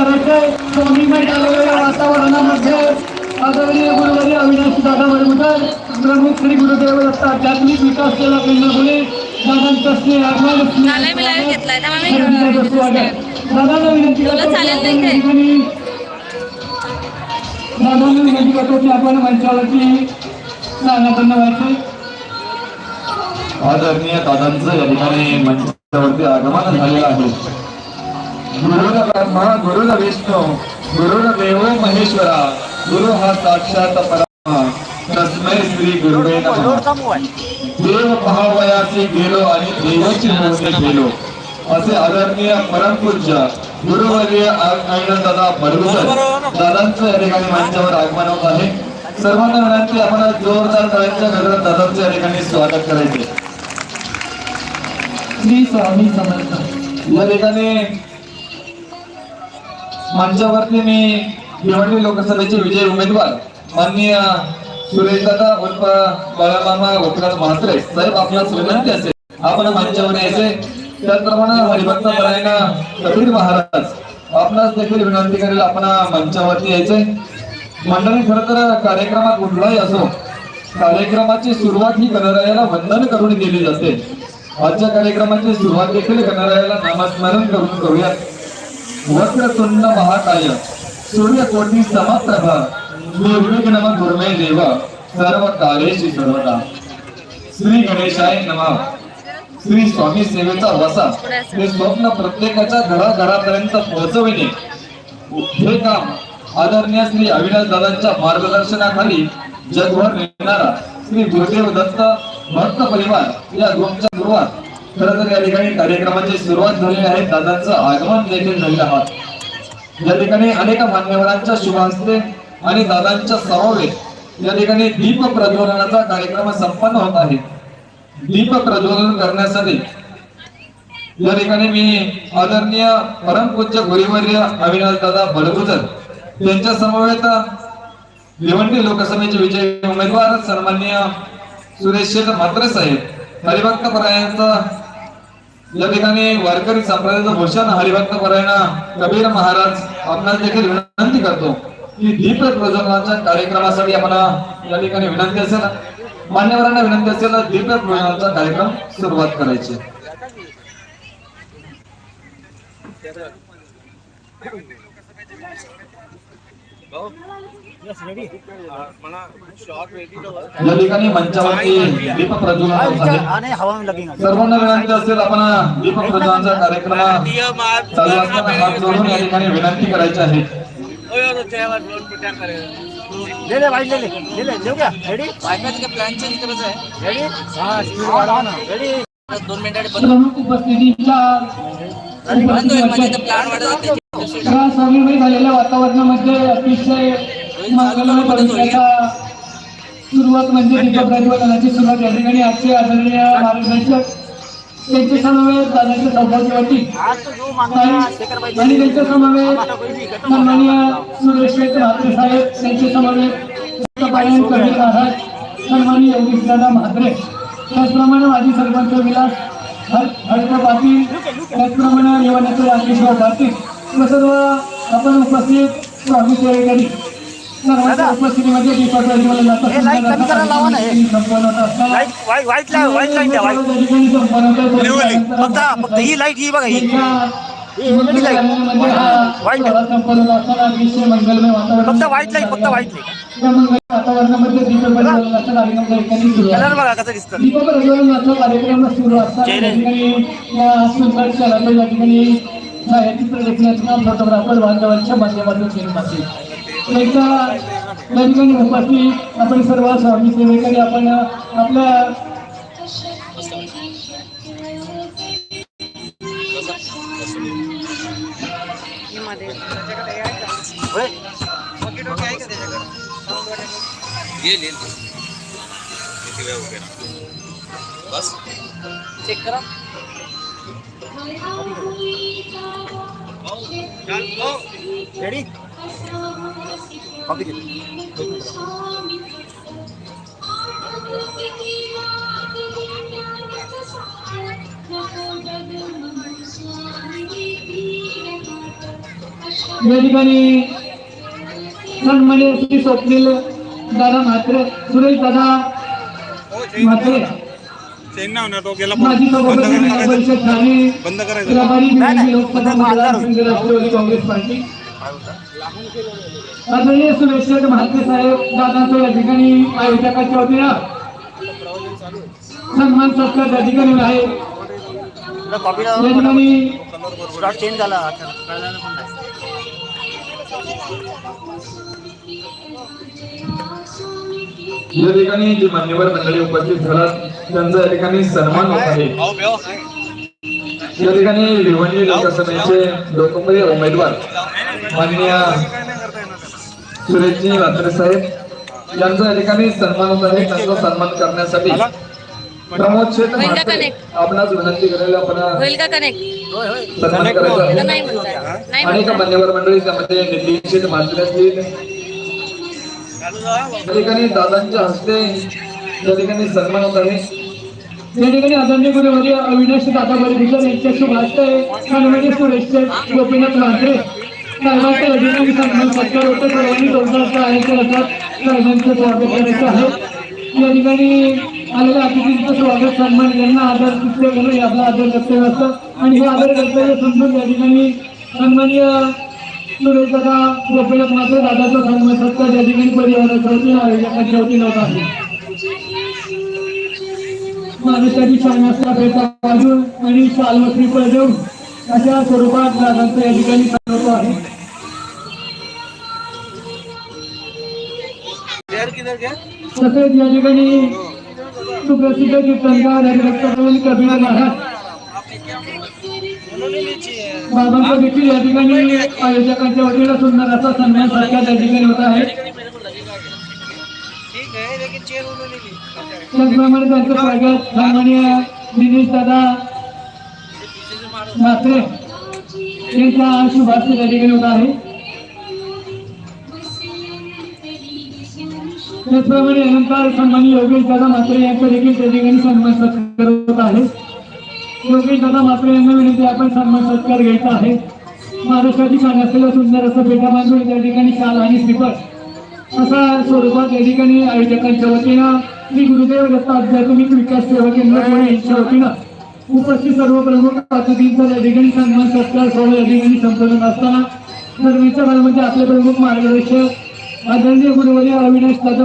करायचंय स्वामीमय झालेल्या वातावरणामध्ये आदरणीय गुरुवारी अविनाश दादा बडगुटर प्रमुख श्री गुरुदेव दत्त आध्यात्मिक विकास सेवा केंद्रामुळे दादांचं स्नेह. दादांना विनंती करतो दादांना विनंती करतो की आपण मंचावरती व्हायचे आदरणीय दादांचं या ठिकाणी मंचावरती आगमन झालेलं आहे. गुरुर ब्रह्मा गुरुर विष्णू गुरुर देव महेश्वरा गुरु हा साक्षात परमा तस्मै श्री गुरुवे नमः. देव पहावयाचे गेलो आणि देवाची मूर्ती गेलो. असे आदरणीय परमपूज्य गुरुवर्य दादा बडगुजर दादांचं या ठिकाणी मंचावर आगमन होत आहे. सर्वांना विनंती आपण जोरदार टाळ्यांच्या गजरात दादांचं या ठिकाणी स्वागत करायचे श्री स्वामी समर्थ. या ठिकाणी मंचावरती मी भिवंडी लोकसभेचे विजय उमेदवार माननीय सुरेशदादा उर्फ बाळामामा गोपीनाथ म्हात्रे साहेब आपणास विनंती असेल आपण मंचावर यायचे. त्याचप्रमाणे हरिभक्त नारायण कबीर महाराज आपणास देखील विनंती करेल आपण मंचावरती यायचे. मंडळी खरं तर कार्यक्रमात कुठलाही असो कार्यक्रमाची सुरुवात ही गणरायाला वंदन करून केली जाते. आजच्या कार्यक्रमाची सुरुवात देखील गणरायाला नामस्मरण करून करूयात. वक्रतुंड महाकाय सूर्यकोटी समप्रभ निर्विघ्नम गुरुमे देव सर्व कार्येशी सर्वदा. श्री गणेशाय नम. श्री स्वामी सेवेचा वसा हे स्वप्न प्रत्येकाच्या घराघरापर्यंत पोहोचविणे. हे काम आदरणीय श्री अविनाश दादांच्या मार्गदर्शनाखाली जगभर नेणारा श्री गुरुदेव दत्त भक्त परिवार या ग्रुपच्या गुरुवार खरं तर या ठिकाणी कार्यक्रमाची सुरुवात झालेली आहे. दादांचं आगमन देखील झालेलं आहात या ठिकाणी अनेक मान्यवरांच्या शुभ हस्ते आणि दादांच्या समवेत या ठिकाणी दीप प्रज्वलनाचा कार्यक्रम संपन्न होत आहे. दीप प्रज्वलन करण्यासाठी या ठिकाणी मी आदरणीय परमपूज्य गुरुवर्य अविनाश दादा बडगुजर यांच्या समवेत भिवंडी लोकसभेचे विजयी उमेदवार सन्माननीय सुरेश शेठ म्हात्रे साहेब हरिभक्त परायांचा या ठिकाणी वारकरी संप्रदायाचा भूषण हरिभक्त परायणा कबीर महाराज आपणास देखील विनंती करतो की दीप प्रज्वलनाच्या कार्यक्रमासाठी आम्हाला या ठिकाणी विनंती असेल. मान्यवरांना विनंती असेल दीप प्रज्वलनाचा कार्यक्रम सुरुवात करायची. या ठिकाणी मंचावरती दीप प्रज्वलन विनंती असेल आपण दीप प्रज्वलनाचा कार्यक्रम चालू असताना हात जोडून या ठिकाणी विनंती करायची आहे. ले ले भाई ले ले ले ले ले क्या रेडी प्लॅन चेंज करायचा आहे. रेडी हाँ स्पीड बढ़ाओ ना. रेडी दोन मिनिटांनी प्रमुख उपस्थितीच्या बंद होईल म्हणजे प्लॅन वाढत या स्वामीमय झालेल्या वातावरणामध्ये अतिशय सुरुवात म्हणजे दीप प्रज्वलनाची सुरुवात या ठिकाणी आजचे आदरणीय मार्गदर्शक त्यांचे समवेत दादाच्या सौभाग्यवती आणि त्यांच्या समवेत सन्माननीय सुरेश म्हात्रे साहेब त्यांचे समवेत पायन कबीर महाराज सन्माननीय योगेश दादा म्हात्रे. त्याचप्रमाणे माजी सरपंच विलास हर- हरप पाटील त्याचप्रमाणे यवनाचे राजेश्वर पाटील सर्व आपण उपस्थित सर्वांच्या उपस्थितीमध्ये व्हाईट व्हाईट व्हाईट व्हाईट फक्त फक्त ही लाइट ही बघा ही. हा वातावरण फक्त व्हाईट लाइट फक्त व्हाईट लाइट कलर बघा कसं दिसतं? कार्यक्रम सुरू असताना या देखण्याचं काम फोटोग्राफर बांधवांच्या माध्यमातून केलं जाते त्यांच्या या ठिकाणी उपस्थित आपण सर्व स्वामी सेवेकरी आपण आपल्या होय? चेक करा. रेडी कॉपी दे या ठिकाणी सन्मान्य श्री स्वप्नील दादा म्हात्रे सुरेश दादा म्हात्रे चेन ना होणार तो गेला बंद करायचं बंद करायचं आदरणीय सुरेश महात्मे साहेब दादांचं या ठिकाणी आयोजकाच्या वतीनं सन्मान सत्कार त्या ठिकाणी आहे. कॉपी या ठिकाणी या ठिकाणी जे मान्यवर मंडळी उपस्थित झालात त्यांचा या ठिकाणी सन्मान होत आहे. या ठिकाणी भिवंडी लोकसभेचे लोकप्रिय उमेदवार माननीय सुरेशजी रात्रे साहेब यांचा या ठिकाणी सन्मान होत आहे. त्यांचा सन्मान करण्यासाठी होईल का म्हात्रे connect? आपणास विनंती करेल आपण होईल का कनेक्ट सन्मान करायचा. तर आहे नाही म्हणताय नाही अनेक म्हणताय मान्यवर मंडळी त्यामध्ये असतील. या ठिकाणी दादांच्या हस्ते या ठिकाणी सन्मान होत आहे. या ठिकाणी आदरणीय गुरुवर्य अविनाश दादा बरेकर यांच्या शुभ हस्ते सन्मान्य सुरेश गोपीनाथ म्हात्रे साहेबांच्या या ठिकाणी सन्मान सत्कार होतो. सर्वांनी स्वागत करायचं आहे. या ठिकाणी आलेल्या अतिथींचं स्वागत सन्मान यांना आदर तिथले गेलो याचा आदर कर्तव्य असतं आणि हे आदर कर्तव्य समजून या ठिकाणी सन्मान्य सुरेश दादा गोपीनाथ म्हात्रे दादाचा सन्मान सत्कार या ठिकाणी परिवाराच्या वतीनं आयोजकांच्या वतीनं होत आहे. महाराष्ट्राची शान असला वाजून आणि शालवत्री देऊन अशा स्वरूपात दादांचं या ठिकाणी सांगतो आहे. तसेच या ठिकाणी सुप्रसिद्ध कीर्तनकार हरिभक्तपवन कबीर महाराज. बाबांचा देखील या ठिकाणी आयोजकांच्या वतीनं सुंदर असा सन्मान सत्कार त्या ठिकाणी होत आहे. त्याचप्रमाणे त्यांचं स्वागत सन्माननीय दिनेश दादा म्हात्रे यांच्या शुभार्थ त्या ठिकाणी होत आहे. त्याचप्रमाणे अलंकार सन्मानी योगेश दादा म्हात्रे यांचा देखील त्या ठिकाणी सन्मान सत्कार होत आहे. योगेश दादा म्हात्रे यांना विनंती आपण सन्मान सत्कार घ्यायचा आहे. महाराष्ट्राची छान असलेला सुंदर असं पेटा बांधून त्या ठिकाणी शाल आणि श्रीपद असा स्वरूपात या ठिकाणी आयोजकांच्या वतीनं श्री गुरुदेव दत्त आध्यात्मिक विकास सेवा केंद्र पुणे यांच्या वतीनं उपस्थित सर्व प्रमुख अतिथींचा या ठिकाणी सन्मान सत्कार सोहळा या ठिकाणी संपन्न असताना दरम्यानच्या काळामध्ये आपले प्रमुख मार्गदर्शक आदरणीय गुरुवर्य अविनाश दादा